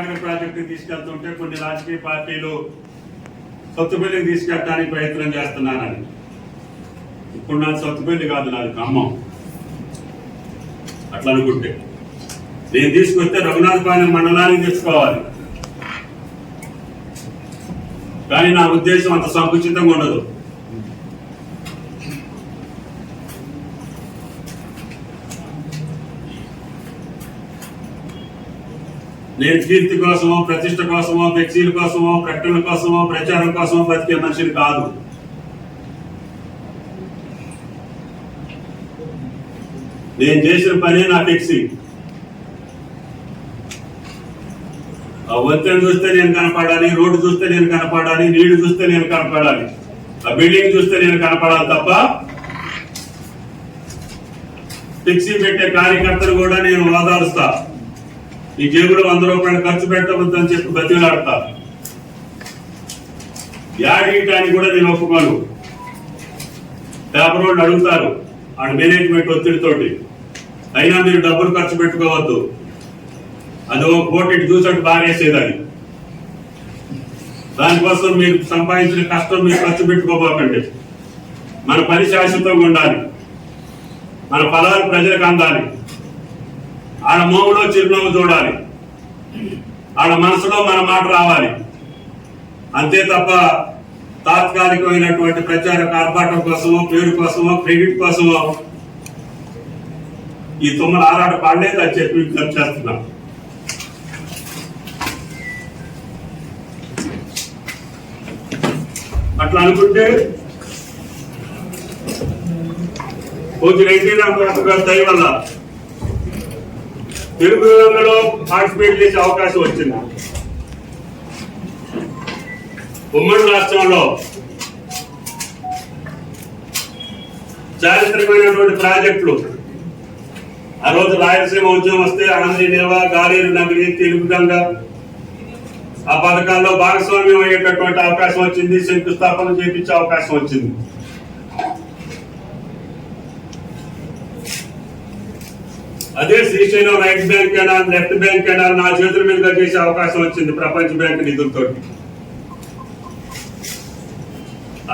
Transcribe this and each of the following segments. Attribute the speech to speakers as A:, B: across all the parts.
A: Sagar project తీసుకెళ్తుంటే కొన్ని రాజకీయ పార్టీలు సొత్తుపల్లికి తీసుకెళ్ళడానికి ప్రయత్నం చేస్తున్నానని ఇప్పుడు నాది సొత్తుపల్లి కాదు నాది ఖమ్మం. అట్లా అనుకుంటే నేను తీసుకొస్తే రఘునాథపాలెం మండలానికి తెచ్చుకోవాలి. కానీ నా ఉద్దేశం అంత సంకుచితంగా ఉండదు. నేను కీర్తి కోసమో ప్రతిష్ట కోసమో ఫ్లెక్సీల కోసమో ప్రకటనల కోసమో ప్రచారం కోసమో బతికే మనిషిని కాదు. నేను చేసిన పనే నా ఫ్లెక్సీ ఆ వంతెన చూస్తే నేను కనపడాలి రోడ్డు చూస్తే నేను కనపడాలి నీళ్ళు చూస్తే నేను కనపడాలి ఆ బిల్డింగ్ చూస్తే నేను కనపడాలి తప్ప ఫ్లెక్సీ పెట్టే కార్యకర్తలు కూడా నేను ఓదారుస్తా ఈ జేబులో వంద రూపాయలు ఖర్చు పెట్టవద్దని చెప్పి బతిలాడతా యాడీయటానికి కూడా నేను ఒప్పుకోను. పేపర్ వాళ్ళు అడుగుతారు అండ్ మేనేజ్మెంట్ ఒత్తిడితోటి. అయినా మీరు డబ్బులు ఖర్చు పెట్టుకోవద్దు. అది ఒక కోటి చూసట్టు బాగేసేదని దానికోసం మీరు సంపాదించిన కష్టం మీరు ఖర్చు పెట్టుకోబోకండి. మన పని శాశ్వతంగా ఉండాలి. మన ఫలాలు ప్రజలకు అందాలి. ఆడ మోములో చిరునవ్వు చూడాలి. ఆడ మనసులో మన మాట రావాలి. అంతే తప్ప తాత్కాలికమైనటువంటి ప్రచార కార్పాటం కోసమో పేరు కోసమో క్రెడిట్ కోసమో ఈ తుమ్మల ఆరాట పాడలేదు అని చెప్పి విజ్ఞప్తి చేస్తున్నాం. అట్లా అనుకుంటే కొంచెం ఎన్టీ రామారావు గారి దయ వల్ల తెలుగు రంగంలో పార్టిసిపేట్ చేసే అవకాశం వచ్చింది? ఉమ్మడి రాష్ట్రంలో చారిత్రకమైనటువంటి ప్రాజెక్టులు. ఆ రోజు రాయలసీమ ఉద్యమం వస్తే ఆనంది నేవ గాలేరు నగరి తెలుగు గంగ. ఆ పథకాల్లో భాగస్వామ్యం అయ్యేటటువంటి అవకాశం వచ్చింది శంకుస్థాపన చేయించే అవకాశం వచ్చింది. అదే Srisailam right bank canal left bank canal నా చేతుల మీదుగా చేసే అవకాశం వచ్చింది ప్రపంచ బ్యాంక్ నిధులతో.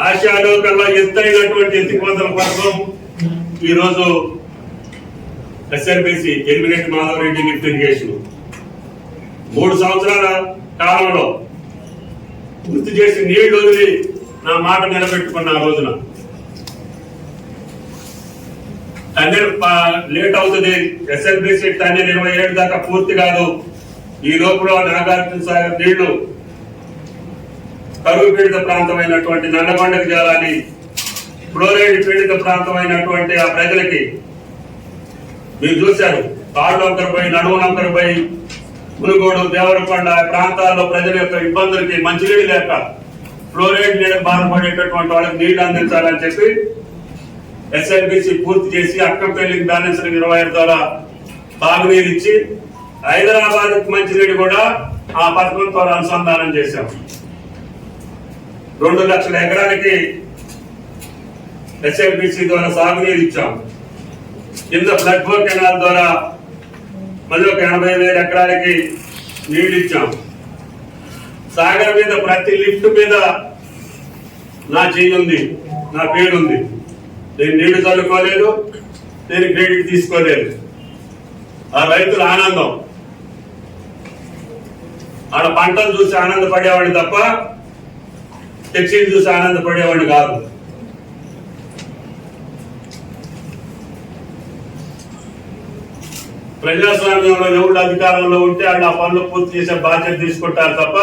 A: ఆసియాలో కల్లా ఎత్తైనటువంటి ఎత్తిపోతల పథకం ఈ రోజు SLBC Alimineti Madhavareddy lift irrigation. మూడు సంవత్సరాల కాలంలో గుర్తు చేసి నీళ్ళు వదిలి నా మాట నిలబెట్టుకున్న ఆ రోజున. టన్నెల్ లేట్ అవుతుంది. ఎస్ఎల్బిసి టన్నెల్ ఇరవై ఏడు దాకా పూర్తి కాదు. ఈ లోపల నాగార్జున సాగర్ నీళ్ళు కరువు పీడిత ప్రాంతమైనటువంటి నల్లగొండకు చేరాలి. ఫ్లోరైడ్ పీడిత ప్రాంతమైనటువంటి ఆ ప్రజలకి మీరు చూశారు. కాళ్ళు వంకర పోయి నడువు వంకర పోయి మునుగోడు దేవరకొండ ప్రాంతాల్లో ప్రజల యొక్క ఇబ్బందులకి మంచినీళ్ళు లేక ఫ్లోరైడ్ నీళ్ళకి బాధపడేటటువంటి వాళ్ళకి నీళ్ళు అందించాలని చెప్పి ఎస్ఎల్బిసి పూర్తి చేసి అక్కంపల్లికి బ్యాలెన్స్ ఇరవై ఐదు ద్వారా బాగునీరు ఇచ్చి హైదరాబాద్ మంచినీటి కూడా ఆ పథకం ద్వారా అనుసంధానం చేశాం. రెండు లక్షల ఎకరానికి ఎస్ఎల్బిసి ద్వారా సాగునీరు ఇచ్చాం. కింద ఫ్లడ్ కెనాల కెనాల్ ద్వారా మళ్ళీ ఒక ఎనభై వేల ఎకరాలకి నీళ్ళు ఇచ్చాం. సాగర్ మీద ప్రతి లిఫ్ట్ మీద నా చెయ్యి ఉంది నా పేరు ఉంది నేను నీళ్ళు చల్లుకోలేదు నేను క్రెడిట్ తీసుకోలేదు. ఆ రైతుల ఆనందం. ఆడ పంటలు చూసి ఆనందపడేవాడిని తప్ప టెక్సీలు చూసి ఆనందపడేవాడిని కాదు. ప్రజాస్వామ్యంలో ఎవరు అధికారంలో ఉంటే ఆడ ఆ పనులు పూర్తి చేసే బాధ్యత తీసుకుంటారు తప్ప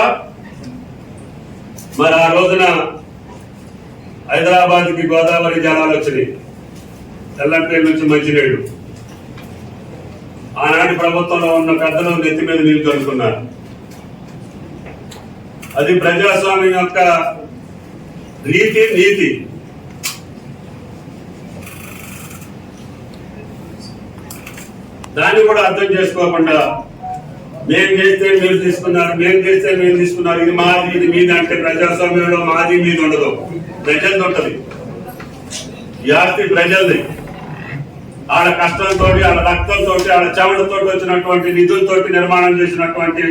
A: మరి ఆ రోజున హైదరాబాద్కి గోదావరి జలాలు వచ్చినాయి. తెల్లంపేరు నుంచి మంచినీళ్ళు. ఆనాటి ప్రభుత్వంలో ఉన్న పెద్దలు నెత్తి మీద నీళ్ళు చల్లుకున్నారు అది ప్రజాస్వామ్యం యొక్క రీతి నీతి. దాన్ని కూడా అర్థం చేసుకోకుండా మేము చేస్తే మీరు తీసుకున్నారు మేము చేస్తే మీరు తీసుకున్నారు. ఇది మాది ఇది మీది అంటే ప్రజాస్వామ్యంలో మాది మీది ఉండదు. ప్రజలది ఉంటది. ఈ ప్రజలది. ఆడ కష్టంతో ఆడ రక్తంతో ఆడ చెమటతో వచ్చినటువంటి నిధులతో నిర్మాణం చేసినటువంటి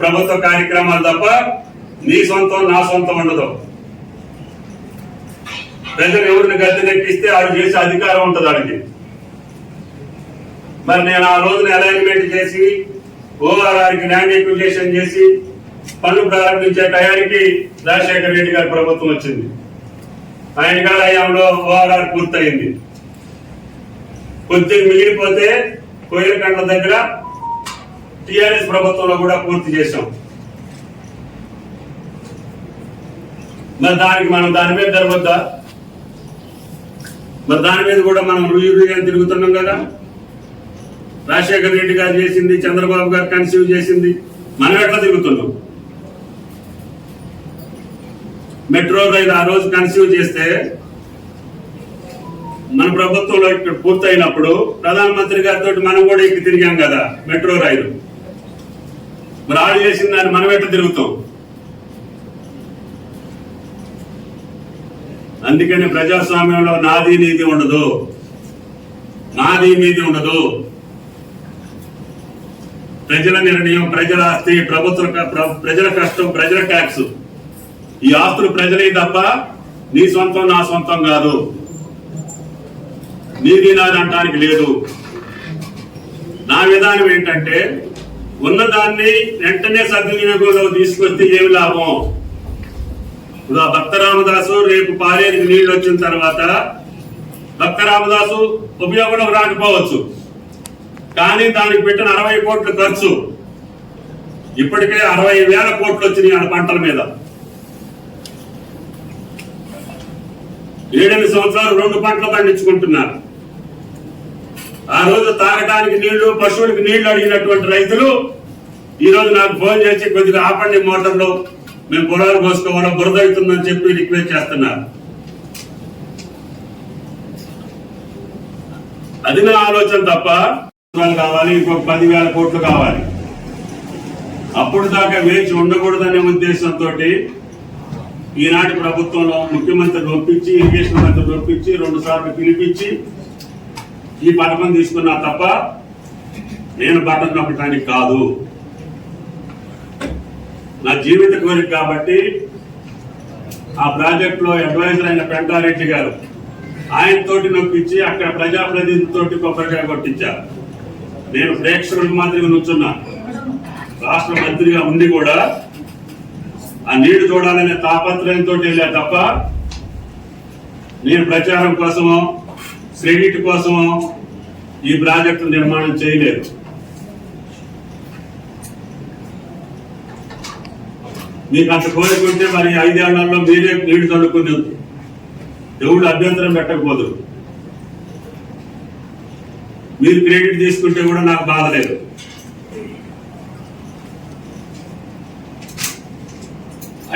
A: ప్రభుత్వ కార్యక్రమాలు తప్ప నీ సొంతం నా సొంతం ఉండదు. ప్రజలు ఎవరిని గద్దెనెక్కిస్తే ఆడు చేసే అధికారం ఉంటుంది ఆడికి. మరి నేను ఆ రోజున అలైన్మెంట్ చేసి ఓఆర్ఆర్కి ల్యాండ్ చేసి పనులు ప్రారంభించే టయానికి రాజశేఖర రెడ్డి గారి ప్రభుత్వం వచ్చింది. ఆయన గారి హయాంలో ఓఆర్ఆర్ పూర్తయింది. కొద్దిగా మిగిలిపోతే కోయిలకండ్ల దగ్గర టిఆర్ఎస్ ప్రభుత్వంలో కూడా పూర్తి చేశాం. మరి దానికి మనం దాని మీద జరగద్దా మరి దాని మీద కూడా మనం రుయ్యి రుజు తిరుగుతున్నాం కదా? రాజశేఖర రెడ్డి గారు చేసింది చంద్రబాబు గారు కన్సీవ్ చేసింది మనం ఎట్లా తిరుగుతున్నాం? మెట్రో రైలు ఆ రోజు కన్సీవ్ చేస్తే మన ప్రభుత్వంలో ఇక్కడ పూర్తయినప్పుడు ప్రధానమంత్రి గారితో మనం కూడా ఇక్కడ తిరిగాం కదా మెట్రో రైలు. మరి ఆడు చేసిన దాన్ని మనం ఎట్లా తిరుగుతాం? అందుకని ప్రజాస్వామ్యంలో నాది నీది ఉండదు. నాది మీది ఉండదు. ప్రజల నిర్ణయం ప్రజల ఆస్తి ప్రభుత్వ ప్ర- ప్రజల కష్టం ప్రజల ట్యాక్స్ ఈ ఆస్తులు ప్రజలే తప్ప నీ సొంతం నా సొంతం కాదు. నీది నాది అంటానికి లేదు. నా విధానం ఏంటంటే ఉన్నదాన్ని వెంటనే సద్వినియోగంలో తీసుకొస్తే ఏమి లాభం? ఇప్పుడు ఆ భక్త రామదాసు రేపు పాలేరికి నీళ్ళు వచ్చిన తర్వాత భక్త రామదాసు ఉపయోగం రాకపోవచ్చు. కానీ దానికి పెట్టిన అరవై కోట్ల ఖర్చు ఇప్పటికే అరవై వేల కోట్లు వచ్చినాయి ఆ పంటల మీద. ఏడెనిమిది సంవత్సరాలు రెండు పంటలు పండించుకుంటున్నారు. ఆ రోజు తాగడానికి నీళ్ళు పశువులకు నీళ్ళు అడిగినటువంటి రైతులు ఈ రోజు నాకు ఫోన్ చేసి కొద్దిగా ఆపండి మోటార్లో మేము పొలాలు కోసుకోవాలో బురద అవుతుందని చెప్పి రిక్వెస్ట్ చేస్తున్నారు. అది నా ఆలోచన తప్ప కావాలి ఇంకొక పదివేల కోట్లు కావాలి. అప్పుడు దాకా వేచి ఉండకూడదనే ఉద్దేశంతో ఈనాటి ప్రభుత్వంలో ముఖ్యమంత్రిని ఒప్పించి ఇరిగేషన్ మంత్రిని ఒప్పించి రెండు సార్లు పిలిపించి ఈ పథకం తీసుకున్నా తప్ప నేను బటన్ నొక్కడానికి కాదు. నా జీవిత కోరిక కాబట్టి ఆ ప్రాజెక్ట్లో అడ్వైజర్ అయిన పెంటారెడ్డి గారు ఆయనతోటి నొప్పించి అక్కడ ప్రజాప్రతినిధులతోటి కొబ్బరికాయ కొట్టించారు. నేను ప్రేక్షకులకు మాత్రమే నుంచున్నా రాష్ట్ర మంత్రిగా ఉండి కూడా ఆ నీళ్ళు చూడాలనే తాపత్రయంతో వెళ్ళా తప్ప నేను ప్రచారం కోసమో క్రెడిట్ కోసమో ఈ ప్రాజెక్టు నిర్మాణం చేయలేదు. మీకు అంత కోరిక ఉంటే మరి ఐదేళ్ళలో మీరే నీళ్ళు చల్లుకుని దేవుడు అభ్యంతరం పెట్టకపోదు మీరు క్రెడిట్ తీసుకుంటే కూడా నాకు బాధ లేదు.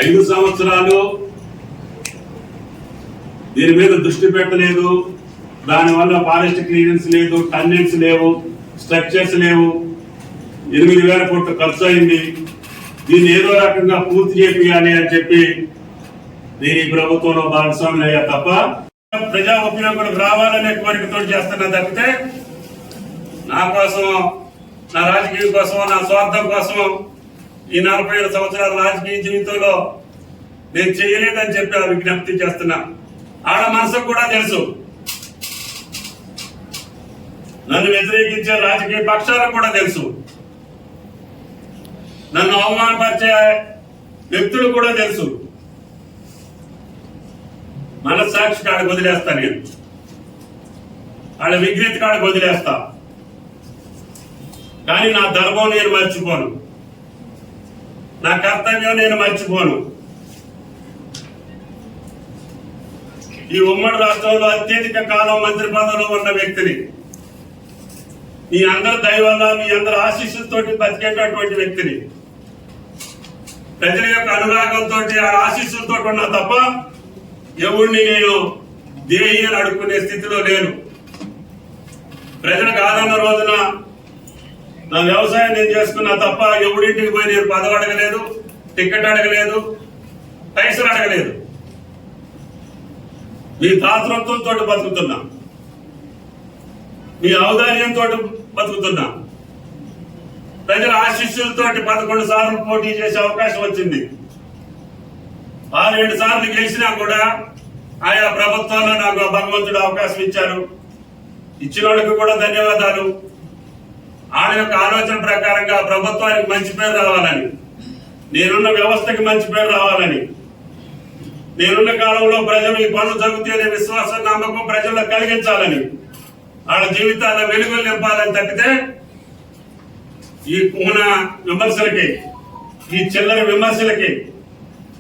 A: ఐదు సంవత్సరాలు దీని మీద దృష్టి పెట్టలేదు. దానివల్ల ఫారెస్ట్ క్లియరెన్స్ లేదు టన్నెల్స్ లేవు స్ట్రక్చర్స్ లేవు. ఎనిమిది వేల కోట్లు ఖర్చు అయింది. దీన్ని ఏదో రకంగా పూర్తి చేయాలి అని చెప్పి దీని ప్రభుత్వంలో భాగస్వామి అయ్యా తప్ప ప్రజా ఉపయోగం రావాలనే కోరికతో చేస్తున్నా తప్పితే నా కోసం నా రాజకీయం కోసం నా స్వార్థం కోసం ఈ నలభై ఏడు సంవత్సరాల రాజకీయ జీవితంలో నేను చేయలేదని చెప్పి ఆ విజ్ఞప్తి చేస్తున్నా. ఆడ మనసుకు కూడా తెలుసు. నన్ను వ్యతిరేకించే రాజకీయ పక్షాలకు కూడా తెలుసు. నన్ను అవమానపరిచే వ్యక్తులు కూడా తెలుసు. మనస్సాక్షి కాడ వదిలేస్తా నేను. వాళ్ళ విజ్ఞత కాడ వదిలేస్తా. కానీ నా ధర్మం నేను మర్చిపోను. నా కర్తవ్యం నేను మర్చిపోను. ఈ ఉమ్మడి రాష్ట్రంలో అత్యధిక కాలం మంత్రి పదవిలో ఉన్న వ్యక్తిని మీ అందరి దయ వల్ల మీ అందరి ఆశీస్సులతోటి బతికేటటువంటి వ్యక్తిని ప్రజల యొక్క అనురాగంతో ఆ ఆశీస్సులతో ఉన్నా తప్ప ఎవరిని నేను దేహి అని అడుక్కునే స్థితిలో లేను. ప్రజలకు ఆదరణ రోజున నా వ్యవసాయం నేను చేసుకున్నా తప్ప ఎవడింటికి పోయి నేను పదవి అడగలేదు టికెట్ అడగలేదు పైసలు అడగలేదు. మీ దాతృత్వంతో బతుకుతున్నా. మీ ఔదార్యంతో బతుకుతున్నా. ప్రజల ఆశీస్సులతోటి పదకొండు సార్లు పోటీ చేసే అవకాశం వచ్చింది. ఆ రెండు సార్లు గెలిచినా కూడా ఆయా ప్రభుత్వాల్లో నాకు భగవంతుడు అవకాశం ఇచ్చారు. ఇచ్చిన వాళ్ళకి కూడా ధన్యవాదాలు. ఆయన యొక్క ఆలోచన ప్రకారంగా ప్రభుత్వానికి మంచి పేరు రావాలని నేనున్న వ్యవస్థకి మంచి పేరు రావాలని నేనున్న కాలంలో ప్రజలు ఈ పనులు జరుగుతాయనే విశ్వాసం నమ్మకం ప్రజల్లో కలిగించాలని వాళ్ళ జీవితాల్లో వెలుగులు నింపాలని తప్పితే ఈ కుహన విమర్శలకి ఈ చిల్లర విమర్శలకి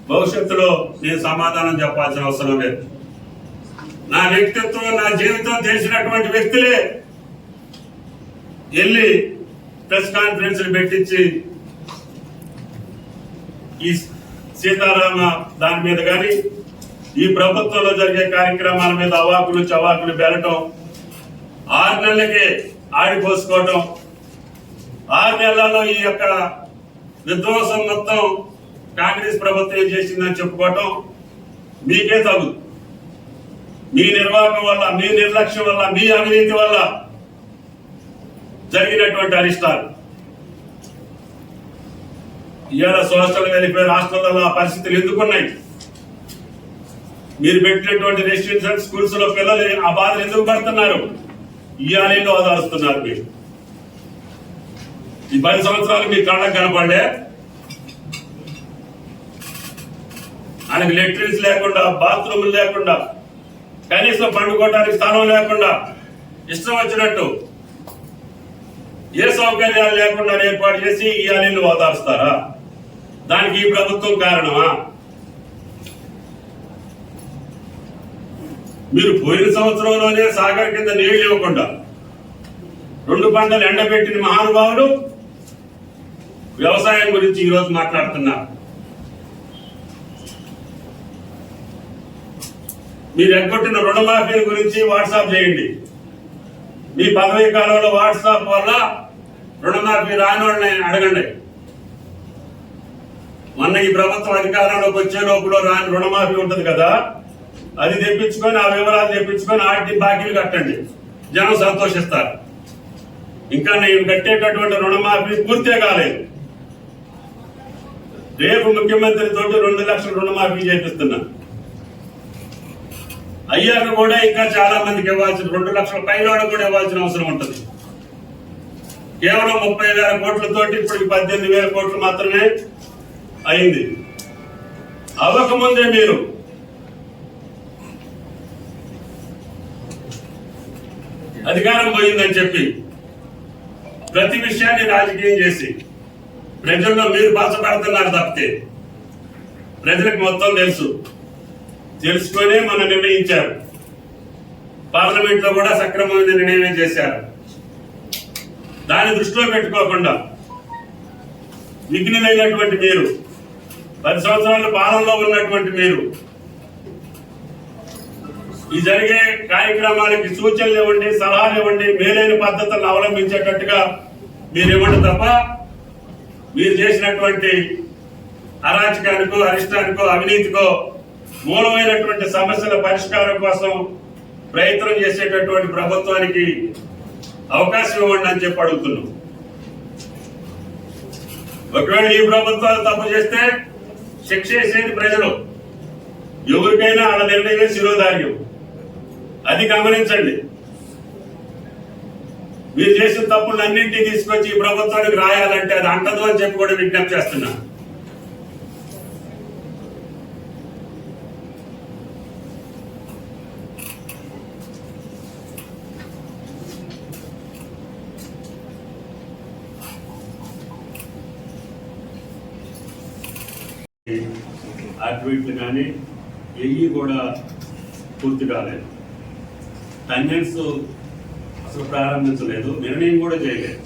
A: భవిష్యత్తులో నేను సమాధానం చెప్పాల్సిన అవసరం లేదు. నా వ్యక్తిత్వం నా జీవితం తెలిసినటువంటి వ్యక్తులే వెళ్ళి ప్రెస్ కాన్ఫరెన్స్ పెట్టించి ఈ సీతారామ దాని మీద కానీ ఈ ప్రభుత్వంలో జరిగే కార్యక్రమాల మీద అవాకులు చవాకులు బెరటం ఆరు నెలలకే ఆడిపోసుకోవటం ఆరు నెలల్లో ఈ యొక్క విధ్వంసం మొత్తం కాంగ్రెస్ ప్రభుత్వం ఏం చేసిందని చెప్పుకోవటం మీకే తగు మీ నిర్వాహకం వల్ల మీ నిర్లక్ష్యం వల్ల మీ అవినీతి వల్ల జరిగినటువంటి అరిష్టాలు. ఇవాళ సోషల్ వెల్ఫేర్ రాష్ట్రాలలో ఆ పరిస్థితులు ఎందుకున్నాయి మీరు పెట్టినటువంటి రెసిడెన్షియల్ స్కూల్స్లో పిల్లలు ఆ బాధలు ఎందుకు పడుతున్నారు? ఇవాళ ఓదారుస్తున్నారు మీరు. ఈ పది సంవత్సరాలు మీ కళ్ళకు కనపడే ఆయనకు లెట్రిన్స్ లేకుండా బాత్రూములు లేకుండా కనీసం పండుకోవడానికి స్థానం లేకుండా ఇష్టం వచ్చినట్టు ఏ సౌకర్యాలు లేకుండా ఏర్పాటు చేసి ఈ అనిల్ని ఓదారుస్తారా? దానికి ఈ ప్రభుత్వం కారణమా? మీరు పోయిన సంవత్సరంలోనే సాగర్ కింద నీళ్ళు ఇవ్వకుండా రెండు పంటలు ఎండబెట్టిన మహానుభావులు వ్యవసాయం గురించి ఈరోజు మాట్లాడుతున్నారు. మీరు ఎగ్గొట్టిన రుణమాఫీ గురించి వాట్సాప్ చేయండి. మీ పదవీ కాలంలో వాట్సాప్ వల్ల రుణమాఫీ రాని వాళ్ళని అడగండి. మొన్న ఈ ప్రభుత్వం అధికారంలోకి వచ్చే లోపల రాని రుణమాఫీ ఉంటుంది కదా అది తెప్పించుకొని ఆ వివరాలు తెప్పించుకొని ఆటి బాకీలు కట్టండి. జనం సంతోషిస్తారు. ఇంకా నేను కట్టేటటువంటి రుణమాఫీ పూర్తే కాలేదు. రేపు ముఖ్యమంత్రి తోటి రెండు లక్షల రుణమాఫీ చేపిస్తున్నాను అయ్యాక కూడా ఇంకా చాలా మందికి ఇవ్వాల్సిన రెండు లక్షల పైన కూడా ఇవ్వాల్సిన అవసరం ఉంటుంది. కేవలం ముప్పై వేల కోట్లతోటి ఇప్పటికి పద్దెనిమిది వేల కోట్లు మాత్రమే అయింది. అవ్వకముందే మీరు అధికారం పోయిందని చెప్పి ప్రతి విషయాన్ని రాజకీయం చేసి ప్రజల్లో మీరు బాధపడుతున్నారు తప్పితే ప్రజలకు మొత్తం తెలుసు. తెలుసుకొనే మనం నిర్ణయించారు. పార్లమెంట్లో కూడా సక్రమమైన నిర్ణయం చేశారు. దాన్ని దృష్టిలో పెట్టుకోకుండా విఘ్నులైనటువంటి మీరు పది సంవత్సరాల పాలనలో ఉన్నటువంటి మీరు ఈ జరిగే కార్యక్రమాలకి సూచనలు ఇవ్వండి సలహాలు ఇవ్వండి మేలైన పద్ధతులను అవలంబించేటట్టుగా మీరు ఇవ్వండి తప్ప మీరు చేసినటువంటి అరాచకానికో అరిష్టానికో అవినీతికో మూలమైనటువంటి సమస్యల పరిష్కారం కోసం ప్రయత్నం చేసేటటువంటి ప్రభుత్వానికి అవకాశం ఇవ్వండి అని చెప్పి అడుగుతున్నాం. ఒకవేళ ఈ ప్రభుత్వాలు తప్పు చేస్తే శిక్ష వేసేది ప్రజలు. ఎవరికైనా వాళ్ళ నిర్ణయమే శిరోధార్యం. అది గమనించండి. మీరు చేసిన తప్పులన్నింటినీ తీసుకొచ్చి ఈ ప్రభుత్వానికి రాయాలంటే అది అంటదు అని చెప్పి కూడా విజ్ఞప్తి చేస్తున్నా. అడ్మిట్లు కానీ ఎయ్యి కూడా పూర్తి కాలేదు. టన్నెల్స్ అసలు ప్రారంభించలేదు నిర్ణయం కూడా చేయలేదు.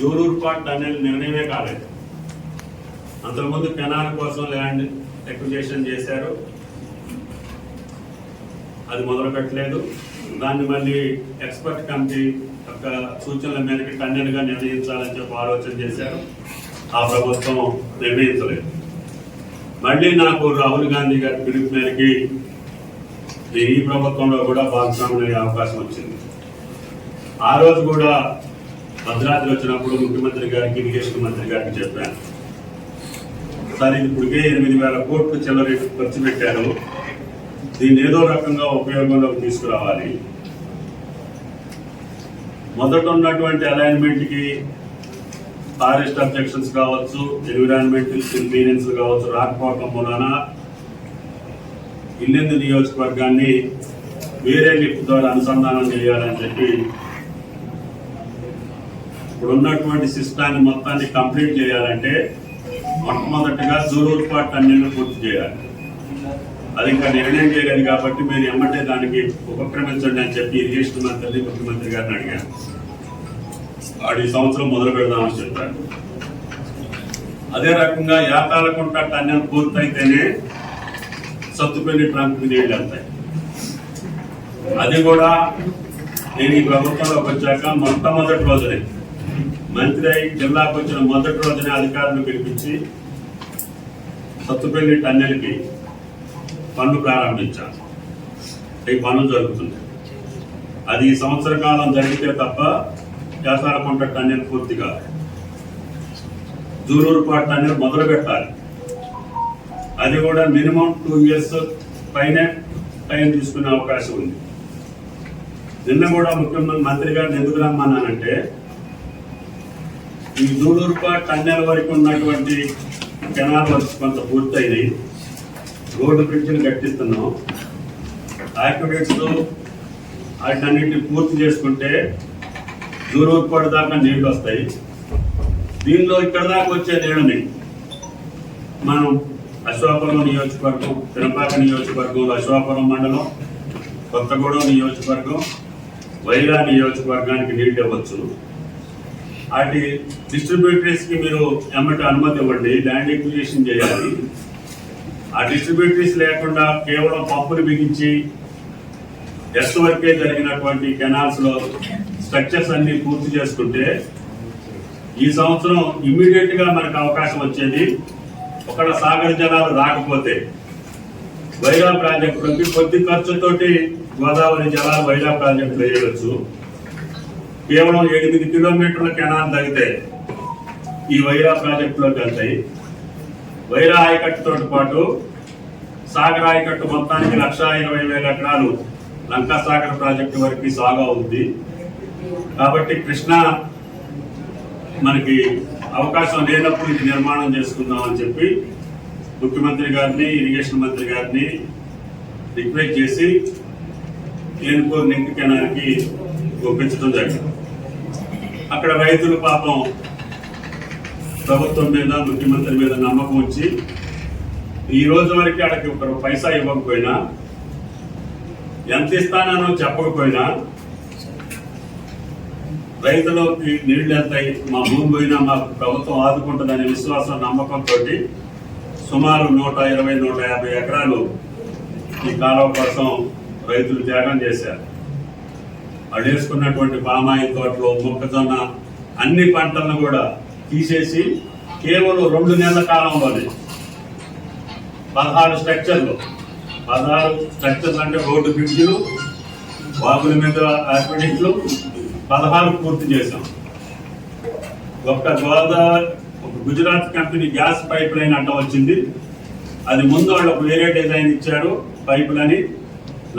A: జోరూర్పాట్ టన్నెల్ నిర్ణయమే కాలేదు. అంతకుముందు కెనాల్ కోసం ల్యాండ్ ఎక్విజేషన్ చేశారు. అది మొదలు పెట్టలేదు దాన్ని మళ్ళీ ఎక్స్పర్ట్ కమిటీ యొక్క సూచనల మేరకు టన్నెల్గా నిర్ణయించాలని చెప్పి ఆలోచన చేశారు. ఆ ప్రభుత్వం నిర్ణయించలేదు. మళ్ళీ నాకు రాహుల్ గాంధీ గారి పిలుపు మేరకి ఈ ప్రభుత్వంలో కూడా భాగస్వామ్యం అయ్యే అవకాశం వచ్చింది. ఆ రోజు కూడా భద్రాద్రి వచ్చినప్పుడు ముఖ్యమంత్రి గారికి ఇరిగేషన్ మంత్రి గారికి చెప్పాను. సార్ ఇప్పటికే ఎనిమిది వేల కోట్లు చిల్లర ఖర్చు పెట్టారు. దీన్ని ఏదో రకంగా ఉపయోగంలోకి తీసుకురావాలి. మొదట ఉన్నటువంటి అలైన్మెంట్కి ఫారెస్ట్ అబ్జెక్షన్స్ కావచ్చు ఎన్విరాన్మెంటల్ ఇన్కన్వీనియన్స్ కావచ్చు రాకపోవటం మూలన ఇల్లెందు నియోజకవర్గాన్ని వేరే లిఫ్ట్ ద్వారా అనుసంధానం చేయాలని చెప్పి ఇప్పుడు ఉన్నటువంటి సిస్టాన్ని మొత్తాన్ని కంప్లీట్ చేయాలంటే మొట్టమొదటిగా పార్ట్ అన్నింటిని పూర్తి చేయాలి. అది ఇంకా నిర్ణయం చేయలేదు కాబట్టి మీరు ఎమ్మటే దానికి ఉపక్రమించండి అని చెప్పి ఇరిగేషన్ మంత్రిని ముఖ్యమంత్రి గారిని అడిగాను. వాడు ఈ సంవత్సరం మొదలు పెడదామని చెప్పాడు. అదే రకంగా యాతాలకుంట టన్నెల్ పూర్తయితేనే సత్తుపల్లి ట్రంక్ నీళ్ళు వెళ్తాయి. అది కూడా నేను ఈ ప్రభుత్వంలోకి వచ్చాక మొట్టమొదటి రోజునే. మంత్రి అయి జిల్లాకు వచ్చిన మొదటి రోజునే అధికారులు పిలిపించి సత్తుపల్లి టన్నెల్కి పనులు ప్రారంభించాను ఈ పనులు జరుగుతుంది. అది ఈ సంవత్సర కాలం జరిగితే తప్ప వ్యాసాలకుంట టన్నెల్ పూర్తిగా. జూలూరుపాటు టన్నెల్ మొదలు పెట్టాలి. అది కూడా మినిమం టూ ఇయర్స్ పైనే టైం తీసుకునే అవకాశం ఉంది. నిన్న కూడా ముఖ్యమంత్రి మంత్రి గారిని ఎందుకు రమ్మన్నానంటే ఈ దూలూరుపాటు టన్నెల వరకు ఉన్నటువంటి కెనాల్ వర్క్స్ కొంత పూర్తయినాయి. రోడ్డు బ్రిడ్జిని కట్టిస్తున్నాం. యాక్టివేట్స్ వాటినన్నింటినీ పూర్తి చేసుకుంటే దూరూరుపాటు దాకా నీళ్ళు వస్తాయి. దీనిలో ఇక్కడ దాకా వచ్చే నీళ్ళని మనం అశ్వాపురం నియోజకవర్గం తిరుపాక నియోజకవర్గంలో అశ్వాపురం మండలం కొత్తగూడెం నియోజకవర్గం వైరా నియోజకవర్గానికి నీళ్ళు ఇవ్వచ్చు. వాటి డిస్ట్రిబ్యూటరీస్కి మీరు ఎమ్మటి అనుమతి ఇవ్వండి ల్యాండ్ ఎక్విజిషన్ చేయాలి. ఆ డిస్ట్రిబ్యూటరీస్ లేకుండా కేవలం పంపులు బిగించి ఎస్ వరకే జరిగినటువంటి కెనాల్స్లో స్ట్రక్చర్స్ అన్ని పూర్తి చేసుకుంటే ఈ సంవత్సరం ఇమ్మీడియట్గా మనకు అవకాశం వచ్చేది ఒక సాగర జలాలు రాకపోతే వైరా ప్రాజెక్టులకి కొద్ది ఖర్చుతోటి గోదావరి జలాలు వైరా ప్రాజెక్టు వేయవచ్చు. కేవలం ఎనిమిది కిలోమీటర్ల కెనాల్ తగ్గితే ఈ వైరా ప్రాజెక్టులోకి వెళ్తాయి. వైరా ఆయకట్టుతో పాటు సాగర్ ఆయకట్టు మొత్తానికి లక్ష ఇరవై వేల ఎకరాలు లంకా సాగర్ ప్రాజెక్టు వరకు సాగు అవుతుంది కాబట్టి కృష్ణ మనకి అవకాశం లేనప్పుడు ఇది నిర్మాణం చేసుకుందాం అని చెప్పి ముఖ్యమంత్రి గారిని ఇరిగేషన్ మంత్రి గారిని రిక్వెస్ట్ చేసి ఏనుకూరు నింక్ కెనాల్కి ఒప్పించడం జరిగింది. అక్కడ రైతులు పాపం ప్రభుత్వం మీద ముఖ్యమంత్రి మీద నమ్మకం వచ్చి ఈ రోజు వరకు అక్కడికి ఒక పైసా ఇవ్వకపోయినా ఎంత ఇస్తానో చెప్పకపోయినా రైతులకి నీళ్ళు వెళ్తాయి మా భూమి పోయినా మాకు ప్రభుత్వం ఆదుకుంటుందనే విశ్వాసం నమ్మకంతో సుమారు నూట ఇరవై నూట యాభై ఎకరాలు ఈ కాలువ కోసం రైతులు త్యాగం చేశారు. అడేసుకున్నటువంటి వేసుకున్నటువంటి పామాయిల్ తోటలు మొక్కజొన్న అన్ని పంటలను కూడా తీసేసి కేవలం రెండు నెలల కాలంలోనే పదహారు స్ట్రక్చర్లు పదహారు స్ట్రక్చర్లు అంటే రోడ్డు బ్రిడ్జ్లు వాగుల మీద ఆస్పెటిక్లు పదహారు పూర్తి చేశాం. ఒక గోదావరి ఒక Gujarat company gas pipeline అంట వచ్చింది. అది ముందు వాళ్ళు ఒక వేరే డిజైన్ ఇచ్చారు పైపులని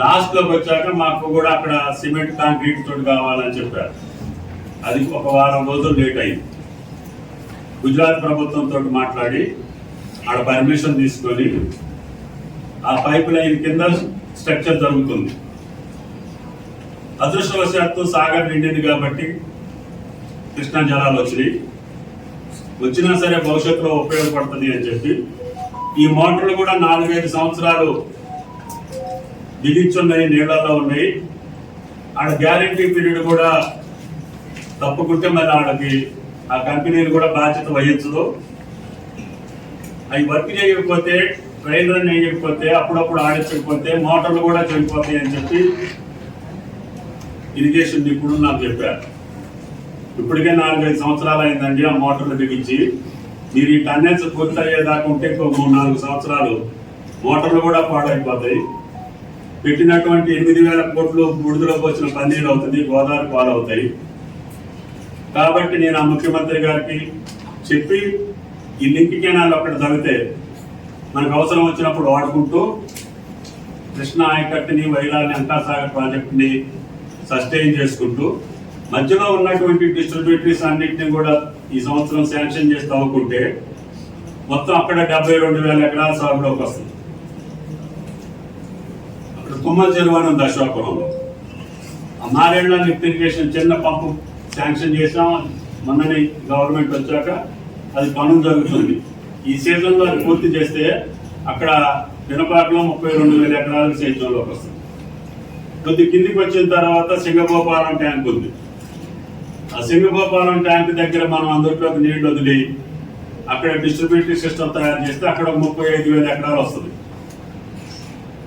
A: లాస్ట్ లాస్ట్లోకి వచ్చాక మాకు కూడా అక్కడ సిమెంట్ కాంక్రీట్ తోటి కావాలని చెప్పారు. అది ఒక వారం రోజులు లేట్ అయింది. గుజరాత్ ప్రభుత్వంతో మాట్లాడి ఆడ పర్మిషన్ తీసుకొని ఆ పైప్ లైన్ కింద స్ట్రక్చర్ జరుగుతుంది. అదృష్టవశాత్తు సాగర్ నిండింది కాబట్టి కృష్ణా జలాలు వచ్చినాయి. వచ్చినా సరే భవిష్యత్తులో ఉపయోగపడుతుంది అని చెప్పి ఈ మోటార్లు కూడా నాలుగైదు సంవత్సరాలు బిగించున్నాయి నీళ్ళలో ఉన్నాయి. ఆడ గ్యారంటీ పీరియడ్ కూడా తప్పుకుంటే మరి ఆడకి ఆ కంపెనీలు కూడా బాధ్యత వహించదు. అవి వర్క్ చేయకపోతే ట్రైన్ రన్ చేయకపోతే అప్పుడప్పుడు ఆడించకపోతే మోటార్లు కూడా చనిపోతాయి అని చెప్పి ఇరిగేషన్ నిపుణులు నాకు చెప్పారు. ఇప్పటికే నాలుగైదు సంవత్సరాలు అయిందండి ఆ మోటార్లు బిగించి మీరు ఈ టన్నెల్స్ పూర్తి అయ్యేదాకా ఉంటే ఇంకో మూడు నాలుగు సంవత్సరాలు మోటార్లు కూడా పాడైపోతాయి. పెట్టినటువంటి ఎనిమిది వేల కోట్లు బుడిదలోకి వచ్చిన పన్నీరు అవుతుంది గోదావరి పాలవుతాయి.
B: కాబట్టి నేను ఆ ముఖ్యమంత్రి గారికి చెప్పి ఈ లింక్ కెనాల్ అక్కడ తవ్వితే మనకు అవసరం వచ్చినప్పుడు వాడుకుంటూ కృష్ణా ఆయకట్టుని వైరాని అంకాసాగర్ ప్రాజెక్టుని సస్టైన్ చేసుకుంటూ మధ్యలో ఉన్నటువంటి డిస్ట్రిబ్యూటరీస్ అన్నింటినీ కూడా ఈ సంవత్సరం శాంక్షన్ చేసి తవ్వుకుంటే మొత్తం అక్కడ డెబ్బై రెండు వేల ఎకరాల సాగులోకి వస్తుంది. అక్కడ తుమ్మల చెరువు దశాపురంలో. ఉంది నారేళ్ళ లిఫ్ట్ ఇరిగేషన్ చిన్న పంపు శాంక్షన్ చేసాం మొన్ననే గవర్నమెంట్ వచ్చాక అది పనులు జరుగుతుంది. ఈ సీజన్లో అది పూర్తి చేస్తే అక్కడ వినపాకలో ముప్పై రెండు వేల ఎకరాల సేద్యంలోకి వస్తుంది. కొద్ది కిందికి వచ్చిన తర్వాత సింగగోపాలం ట్యాంక్ ఉంది. ఆ సింగగోపాలం ట్యాంక్ దగ్గర మనం అందులోకి నీళ్ళు వదిలి అక్కడ డిస్ట్రిబ్యూటరీ సిస్టమ్ తయారు చేస్తే అక్కడ ముప్పై ఐదు వేల ఎకరాలు వస్తుంది.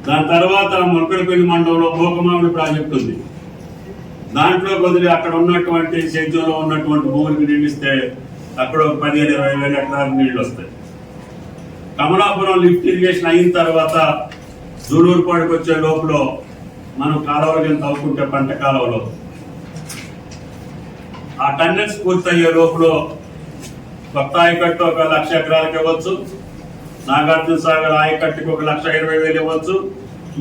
B: దాని తర్వాత మునకడపల్లి మండలంలో భూకమావిడి ప్రాజెక్ట్ ఉంది. దాంట్లో వదిలి అక్కడ ఉన్నటువంటి సేద్యంలో ఉన్నటువంటి భూములకి నీళ్ళిస్తే అక్కడ ఒక పదిహేను ఇరవై వేల ఎకరాలు నీళ్ళు వస్తాయి. కమలాపురం లిఫ్ట్ ఇరిగేషన్ అయిన తర్వాత జూలూరుపాడుకు వచ్చే లోపల మనం కాలువలు తవ్వుకుంటే పంట కాలువలో ఆ టన్నెల్స్ పూర్తయ్యే లోపల కొత్త ఆయకట్టు ఒక లక్ష ఎకరాలకు ఇవ్వచ్చు. నాగార్జున సాగర్ ఆయకట్టుకు ఒక లక్ష ఇరవై వేలు ఇవ్వచ్చు.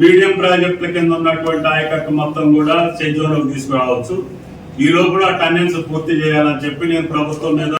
B: మీడియం ప్రాజెక్టుల కింద ఉన్నటువంటి ఆయకట్టు మొత్తం కూడా సెంజోలోకి తీసుకురావచ్చు. ఈ లోపల టన్నెన్స్ పూర్తి చేయాలని చెప్పి నేను ప్రభుత్వం మీద